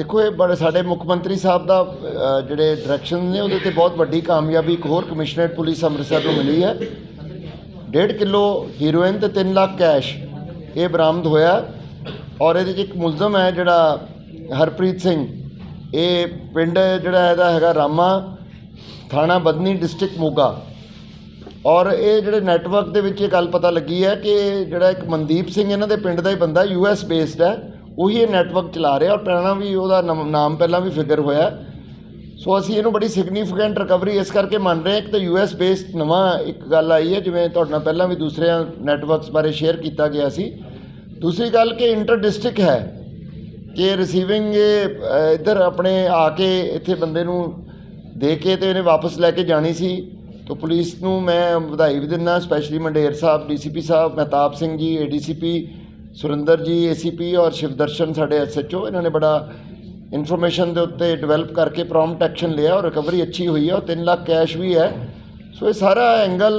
ਦੇਖੋ ਇਹ ਬੜੇ ਸਾਡੇ ਮੁੱਖ ਮੰਤਰੀ ਸਾਹਿਬ ਦਾ ਅ, ਜਿਹੜੇ ਡਾਇਰੈਕਸ਼ਨ ਨੇ ਉਹਦੇ ਤੇ ਬਹੁਤ ਵੱਡੀ ਕਾਮਯਾਬੀ ਇੱਕ ਹੋਰ ਕਮਿਸ਼ਨਰੇਟ ਪੁਲਿਸ ਅੰਮ੍ਰਿਤਸਰ ਨੂੰ ਮਿਲੀ ਹੈ। 1.5 ਕਿਲੋ ਹੀਰੋਇਨ ਤੇ 3 ਲੱਖ ਕੈਸ਼ ਇਹ ਬਰਾਮਦ ਹੋਇਆ ਔਰ ਇਹਦੇ 'ਚ ਇੱਕ ਮੁਲਜ਼ਮ ਹੈ ਜਿਹੜਾ ਹਰਪ੍ਰੀਤ ਸਿੰਘ। ਇਹ ਪਿੰਡ ਜਿਹੜਾ ਇਹਦਾ ਹੈਗਾ ਰਾਮਾ ਥਾਣਾ ਬਦਨੀ ਡਿਸਟ੍ਰਿਕਟ ਮੋਗਾ। ਔਰ ਇਹ ਜਿਹੜੇ ਨੈਟਵਰਕ ਦੇ ਵਿੱਚ ਇਹ ਗੱਲ ਪਤਾ ਲੱਗੀ ਹੈ ਕਿ ਜਿਹੜਾ ਇੱਕ ਮਨਦੀਪ ਸਿੰਘ ਇਹਨਾਂ ਦੇ ਪਿੰਡ ਦਾ ਹੀ ਬੰਦਾ ਯੂ ਐਸ ਬੇਸਡ ਹੈ। ਉਹੀ ਇਹ ਨੈਟਵਰਕ ਚਲਾ ਰਿਹਾ ਔਰ ਪਹਿਲਾਂ ਵੀ ਉਹਦਾ ਨਮ- ਨਾਮ ਪਹਿਲਾਂ ਵੀ ਫਿਕਰ ਹੋਇਆ। ਸੋ ਅਸੀਂ ਇਹਨੂੰ ਬੜੀ ਸਿਗਨੀਫੀਕੈਂਟ ਰਿਕਵਰੀ ਇਸ ਕਰਕੇ ਮੰਨ ਰਹੇ ਹਾਂ ਕਿ ਤਾਂ ਯੂ ਐਸ ਬੇਸਡ ਨਵਾਂ ਇੱਕ ਗੱਲ ਆਈ ਹੈ, ਜਿਵੇਂ ਤੁਹਾਡੇ ਨਾਲ ਪਹਿਲਾਂ ਵੀ ਦੂਸਰਿਆਂ ਨੈਟਵਰਕਸ ਬਾਰੇ ਸ਼ੇਅਰ ਕੀਤਾ ਗਿਆ ਸੀ। ਦੂਸਰੀ ਗੱਲ ਕਿ ਇੰਟਰ ਡਿਸਟ੍ਰਿਕਟ ਹੈ ਕਿ ਰਿਸੀਵਿੰਗ ਇੱਧਰ ਆਪਣੇ ਆ ਕੇ ਇੱਥੇ ਬੰਦੇ ਨੂੰ ਦੇ ਕੇ ਤੇ ਇਹਨੇ ਵਾਪਸ ਲੈ ਕੇ ਜਾਣੀ ਸੀ। ਤਾਂ ਪੁਲਿਸ ਨੂੰ ਮੈਂ ਵਧਾਈ ਵੀ ਦਿੰਦਾ specially Mander sahib DCP sahib, Mehtab Singh ji ADCP Surinder ਜੀ ਏਸੀਪੀ ਔਰ ਸ਼ਿਵਦਰਸ਼ਨ ਸਾਡੇ ਐਸਐਚਓ ਇਹਨਾਂ ਨੇ ਬੜਾ ਇਨਫੋਰਮੇਸ਼ਨ ਦੇ ਉੱਤੇ ਡਿਵੈਲਪ ਕਰਕੇ ਪ੍ਰੋਮਪਟ ਐਕਸ਼ਨ ਲਿਆ ਔਰ ਰਿਕਵਰੀ ਅੱਛੀ ਹੋਈ ਹੈ ਔਰ 3 ਲੱਖ ਕੈਸ਼ ਵੀ ਹੈ। ਸੋ ਇਹ ਸਾਰਾ ਐਂਗਲ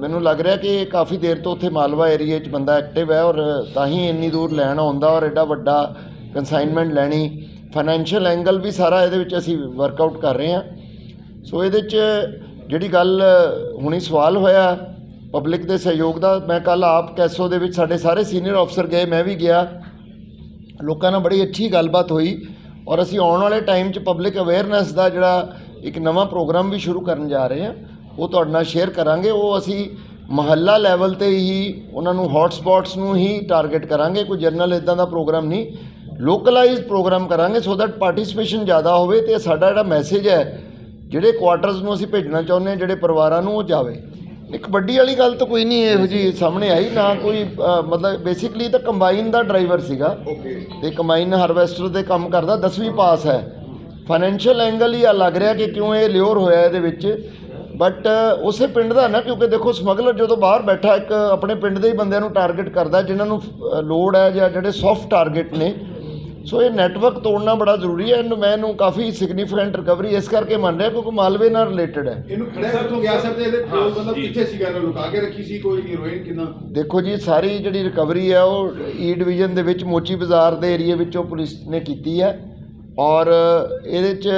ਮੈਨੂੰ ਲੱਗ ਰਿਹਾ ਕਿ ਕਾਫੀ ਦੇਰ ਤੋਂ ਉੱਥੇ ਮਾਲਵਾ ਏਰੀਆ 'ਚ ਬੰਦਾ ਐਕਟਿਵ ਹੈ ਔਰ ਤਾਂ ਹੀ ਇੰਨੀ ਦੂਰ ਲੈਣ ਆਉਂਦਾ ਔਰ ਐਡਾ ਵੱਡਾ ਕੰਸਾਈਨਮੈਂਟ ਲੈਣੀ। ਫਾਈਨੈਂਸ਼ੀਅਲ ਐਂਗਲ ਵੀ ਸਾਰਾ ਇਹਦੇ ਵਿੱਚ ਅਸੀਂ ਵਰਕਆਊਟ ਕਰ ਰਹੇ ਹਾਂ। ਸੋ ਇਹਦੇ 'ਚ ਜਿਹੜੀ ਗੱਲ ਹੁਣੀ ਸਵਾਲ ਹੋਇਆ ਪਬਲਿਕ ਦੇ ਸਹਿਯੋਗ ਦਾ। ਮੈਂ ਕੱਲ ਆਪ ਕੈਸੋ ਦੇ ਵਿੱਚ ਸਾਡੇ ਸਾਰੇ ਸੀਨੀਅਰ ਅਫਸਰ ਗਏ, ਮੈਂ ਵੀ ਗਿਆ। ਲੋਕਾਂ ਨਾਲ ਬੜੀ ਅੱਛੀ ਗੱਲਬਾਤ ਹੋਈ ਔਰ ਅਸੀਂ ਆਉਣ ਵਾਲੇ ਟਾਈਮ 'ਚ ਪਬਲਿਕ ਅਵੇਅਰਨੈਸ ਦਾ ਜਿਹੜਾ ਇੱਕ ਨਵਾਂ ਪ੍ਰੋਗਰਾਮ ਵੀ ਸ਼ੁਰੂ ਕਰਨ ਜਾ ਰਹੇ ਹਾਂ, ਉਹ ਤੁਹਾਡੇ ਨਾਲ ਸ਼ੇਅਰ ਕਰਾਂਗੇ। ਉਹ ਅਸੀਂ ਮਹੱਲਾ ਲੈਵਲ ਤੇ ਹੀ, ਉਹਨਾਂ ਨੂੰ ਹੌਟ ਨੂੰ ਹੀ ਟਾਰਗੇਟ ਕਰਾਂਗੇ। ਕੋਈ ਜਨਰਲ ਇਦਾਂ ਦਾ ਪ੍ਰੋਗਰਾਮ ਨਹੀਂ। ਲੋਕਲਾਈਜ਼ਡ ਪ੍ਰੋਗਰਾਮ ਕਰਾਂਗੇ ਸੋ ਦੈਟ ਪਾਰਟਿਸਿਪੇਸ਼ਨ ਜ਼ਿਆਦਾ ਹੋਵੇ ਤੇ ਸਾਡਾ ਜਿਹੜਾ ਮੈਸੇਜ ਹੈ, ਜਿਹੜੇ ਕੁਆਟਰਸ ਨੂੰ ਅਸੀਂ ਭੇਜਣਾ ਚਾਹੁੰਦੇ ਹਾਂ, ਜਿਹੜੇ ਪਰਿਵਾਰਾਂ ਨੂੰ ਉਹ ਜਾਵੇ। ਇੱਕ ਵੱਡੀ ਵਾਲੀ ਗੱਲ ਤਾਂ ਕੋਈ ਨਹੀਂ ਇਹੋ ਜੀ ਸਾਹਮਣੇ ਆਈ ਨਾ ਕੋਈ ਅ, ਮਤਲਬ ਬੇਸਿਕਲੀ ਤਾਂ ਕੰਬਾਈਨ ਦਾ ਡਰਾਈਵਰ ਸੀਗਾ। ਤੇ ਕੰਬਾਈਨ ਹਾਰਵੈਸਟਰ ਦੇ ਕੰਮ ਕਰਦਾ 10ਵੀਂ ਪਾਸ ਹੈ। ਫਾਈਨੈਂਸ਼ੀਅਲ ਐਂਗਲ ਹੀ ਆ ਲੱਗ ਰਿਹਾ ਕਿ ਕਿਉਂ ਇਹ ਲਿਓਰ ਹੋਇਆ ਇਹਦੇ ਵਿੱਚ। ਬਟ ਉਸੇ ਪਿੰਡ ਦਾ ਨਾ ਕਿਉਂਕਿ ਦੇਖੋ ਸਮਗਲਰ ਜਦੋਂ ਬਾਹਰ ਬੈਠਾ ਇੱਕ ਆਪਣੇ ਪਿੰਡ ਦੇ ਹੀ ਬੰਦਿਆਂ ਨੂੰ ਟਾਰਗੇਟ ਕਰਦਾ ਜਿਨ੍ਹਾਂ ਨੂੰ ਅ, ਲੋੜ ਹੈ ਜਾਂ ਜਿਹੜੇ ਸੌਫਟ ਟਾਰਗੇਟ ਨੇ ਸੋ ਇਹ ਨੈਟਵਰਕ ਤੋੜਨਾ ਬੜਾ ਜ਼ਰੂਰੀ ਹੈ ਐਂਡ ਮੈਂ ਇਹਨੂੰ ਕਾਫੀ ਸਿਗਨੀਫੀਕੈਂਟ ਰਿਕਵਰੀ ਇਸ ਕਰਕੇ ਮੰਨ ਰਿਹਾ ਕਿਉਂਕਿ ਮਾਲਵੇ ਨਾਲ ਰਿਲੇਟਡ ਹੈ। ਇਹਨੂੰ ਖੜਿਆ ਕਿੱਥੋਂ ਗਿਆ ਸਰ ਤੇ ਇਹਦੇ ਕੋਲ ਮਤਲਬ ਕਿੱਥੇ ਸੀਗਾ ਇਹਨੂੰ ਲੁਕਾ ਕੇ ਰੱਖੀ ਸੀ ਕੋਈ ਹੀਰੋਇਨ ਕਿੰਨਾ ਦੇਖੋ ਜੀ ਸਾਰੀ ਜਿਹੜੀ ਰਿਕਵਰੀ ਹੈ ਉਹ ਈ ਡਿਵੀਜ਼ਨ ਦੇ ਵਿੱਚ ਮੋਚੀ ਬਾਜ਼ਾਰ ਦੇ ਏਰੀਆ ਵਿੱਚੋਂ ਪੁਲਿਸ ਨੇ ਕੀਤੀ ਹੈ ਔਰ ਇਹਦੇ ਚ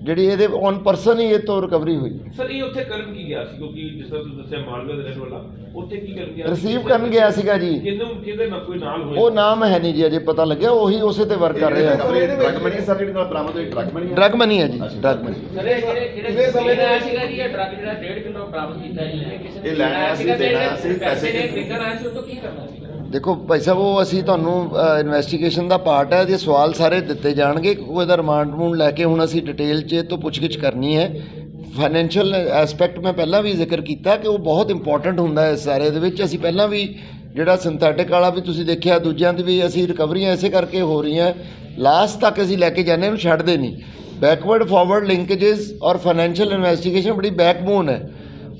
ਜਿਹੜੀ ਇਹਦੇ ਔਨ ਪਰਸਨ ਹੀ ਇਹ ਤੋਂ ਰਿਕਵਰੀ ਹੋਈ ਸਰ ਇਹ ਉੱਥੇ ਕਰਨ ਕੀ ਗਿਆ ਸੀ? ਕਿਉਂਕਿ ਜਿਸ ਤਰ੍ਹਾਂ ਤੁਸੀਂ ਦੱਸਿਆ ਮਾਲਵੇ ਦੇ ਰਹਿਣ ਵਾਲਾ ਉੱਥੇ ਕੀ ਕਰਨ ਗਿਆ? ਰਿਸੀਵ ਕਰਨ ਗਿਆ ਸੀਗਾ ਜੀ। ਕਿਹਨੂੰ ਕਿਹਦੇ ਨਾਲ ਕੋਈ ਨਾਲ ਹੋਇਆ? ਉਹ ਨਾਮ ਹੈ ਨਹੀਂ ਜੀ ਅਜੇ ਪਤਾ ਲੱਗਿਆ ਉਹੀ ਉਸੇ ਤੇ ਵਰਕ ਕਰ ਰਿਹਾ। ਹੈ ਡਰਗ ਮਨੀ ਸਰ ਜਿਹੜੀ ਨਾਲ ਬਰਾਮਦ ਹੋਈ ਡਰਗ ਮਨੀ ਡਰਗ ਮਨੀ ਹੈ ਜੀ ਡਰਗ ਮਨੀ ਸਰ ਇਹ ਜਿਹੜੇ ਜਿਹੜੇ ਸਮੇਂ ਦਾ ਸੀਗਾ ਜੀ ਇਹ ਡਰਗ ਜਿਹੜਾ 1.5 ਕਿਲੋ ਬਰਾਮਦ ਕੀਤਾ ਜੀ। ਇਹ ਕਿਸੇ ਇਹ ਲੈਣ ਆਇਆ ਸੀ, ਦੇਣ ਆਇਆ ਸੀ, ਪੈਸੇ ਖਰੀਦਣ ਆਇਆ ਸੀ ਉਹ ਤੋਂ ਕੀ ਕਰਨਾ ਸੀ ਦੇਖੋ ਭਾਈ ਸਾਹਿਬ, ਉਹ ਅਸੀਂ ਤੁਹਾਨੂੰ ਇਨਵੈਸਟੀਗੇਸ਼ਨ ਦਾ ਪਾਰਟ ਹੈ, ਇਹਦੇ ਸਵਾਲ ਸਾਰੇ ਦਿੱਤੇ ਜਾਣਗੇ। ਉਹ ਇਹਦਾ ਰਿਮਾਂਡ ਰੂਮ ਲੈ ਕੇ ਹੁਣ ਅਸੀਂ ਡਿਟੇਲ 'ਚ ਇਹ ਤੋਂ ਪੁੱਛਗਿੱਛ ਕਰਨੀ ਹੈ। ਫਾਈਨੈਂਸ਼ੀਅਲ ਐਸਪੈਕਟ ਮੈਂ ਪਹਿਲਾਂ ਵੀ ਜ਼ਿਕਰ ਕੀਤਾ ਕਿ ਉਹ ਬਹੁਤ ਇੰਪੋਰਟੈਂਟ ਹੁੰਦਾ ਹੈ ਇਸ ਸਾਰੇ ਦੇ ਵਿੱਚ। ਅਸੀਂ ਪਹਿਲਾਂ ਵੀ ਜਿਹੜਾ ਸਿੰਥੈਟਿਕ ਵਾਲਾ ਵੀ ਤੁਸੀਂ ਦੇਖਿਆ, ਦੂਜਿਆਂ ਦੀ ਵੀ ਅਸੀਂ ਰਿਕਵਰੀਆਂ ਐਸੇ ਕਰਕੇ ਹੋ ਰਹੀਆਂ। ਲਾਸਟ ਤੱਕ ਅਸੀਂ ਲੈ ਕੇ ਜਾਂਦੇ ਇਹਨੂੰ ਛੱਡਦੇ ਨਹੀਂ। ਬੈਕਵਰਡ ਫਾਰਵਰਡ ਲਿੰਕੇजेस ਔਰ ਫਾਈਨੈਂਸ਼ੀਅਲ ਇਨਵੈਸਟੀਗੇਸ਼ਨ ਬੜੀ ਬੈਕਬੋਨ ਹੈ।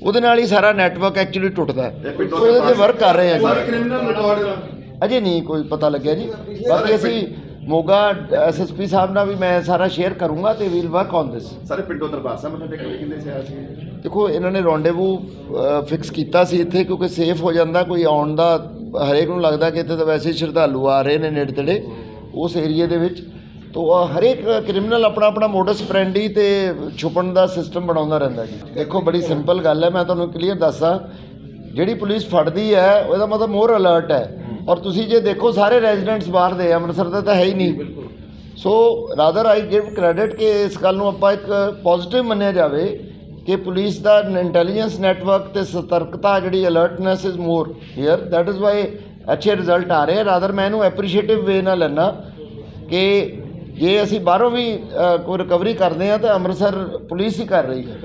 ਉਹਦੇ ਨਾਲ ਹੀ ਸਾਰਾ ਨੈਟਵਰਕ ਐਕਚੁਅਲੀ ਟੁੱਟਦਾ। ਹੈ ਸੋ ਇਹਦੇ ਤੇ ਵਰਕ ਕਰ ਰਹੇ ਸਰ ਜੀ ਅਜੇ ਨਹੀਂ ਕੋਈ ਪਤਾ ਲੱਗਿਆ ਜੀ। ਬਾਕੀ ਅਸੀਂ ਮੋਗਾ ਐਸਐਸਪੀ ਸਾਹਿਬ ਨਾਲ ਵੀ ਮੈਂ ਸਾਰਾ ਸ਼ੇਅਰ ਕਰੂੰਗਾ ਤੇ ਵੀਲ ਵਰਕ ਔਨ ਦਿਸ ਸਾਰੇ ਪਿੰਡੋਂ ਦਰਬਾਰ ਸਾਹਿਬ ਮੱਥਾ ਟੇਕਣ ਲਈ ਕਿੰਨੇ ਸੇ ਆਇਆ ਸੀ ਦੇਖੋ ਇਹਨਾਂ ਨੇ ਰੌਂਡੇਵੂ ਫਿਕਸ ਕੀਤਾ ਸੀ ਇੱਥੇ ਕਿਉਂਕਿ ਸੇਫ ਹੋ ਜਾਂਦਾ ਕੋਈ ਆਉਣ ਦਾ ਹਰੇਕ ਨੂੰ ਲੱਗਦਾ ਕਿ ਇੱਥੇ ਤਾਂ ਵੈਸੇ ਸ਼ਰਧਾਲੂ ਆ ਰਹੇ ਨੇ ਨੇੜੇ ਤੇੜੇ। ਉਸ ਏਰੀਏ ਦੇ ਵਿੱਚ ਤੋ ਹਰੇਕ ਕ੍ਰਿਮੀਨਲ ਆਪਣਾ ਆਪਣਾ ਮੋਡਸ ਫਰੈਂਡੀ ਤੇ ਛੁਪਣ ਦਾ ਸਿਸਟਮ ਬਣਾਉਂਦਾ ਰਹਿੰਦਾ ਜੀ। ਦੇਖੋ, ਬੜੀ ਸਿੰਪਲ ਗੱਲ ਹੈ, ਮੈਂ ਤੁਹਾਨੂੰ ਕਲੀਅਰ ਦੱਸਾਂ। ਜਿਹੜੀ ਪੁਲਿਸ ਫੜਦੀ ਹੈ, ਉਹਦਾ ਮਤਲਬ ਮੋਰ ਅਲਰਟ ਹੈ। ਔਰ ਤੁਸੀਂ ਜੇ ਦੇਖੋ, ਸਾਰੇ ਰੈਜ਼ੀਡੈਂਟਸ ਬਾਹਰ ਦੇ, ਅੰਮ੍ਰਿਤਸਰ ਦੇ ਤਾਂ ਹੈ ਹੀ ਨਹੀਂ। So rather I give credit ਕਿ ਇਸ ਗੱਲ ਨੂੰ ਆਪਾਂ ਇੱਕ ਪੋਜ਼ਿਟਿਵ ਮੰਨਿਆ ਜਾਵੇ ਕਿ ਪੁਲਿਸ ਦਾ ਇੰਟੈਲੀਜੈਂਸ ਨੈਟਵਰਕ ਤੇ ਸਤਰਕਤਾ, ਜਿਹੜੀ alertness is more here that is why ਅੱਛੇ ਰਿਜ਼ਲਟ ਆ ਰਹੇ ਰਾਦਰ ਮੈਂ ਇਹਨੂੰ ਐਪਰੀਸ਼ੀਏਟਿਵ ਵੇ ਨਾਲ ਲੈਣਾ ਕਿ ਜੇ ਅਸੀਂ ਬਾਹਰੋਂ ਵੀ ਕੋਈ ਰਿਕਵਰੀ ਕਰਦੇ ਆ ਤਾਂ ਅੰਮ੍ਰਿਤਸਰ ਪੁਲਿਸ ਹੀ ਕਰ ਰਹੀ ਹੈ।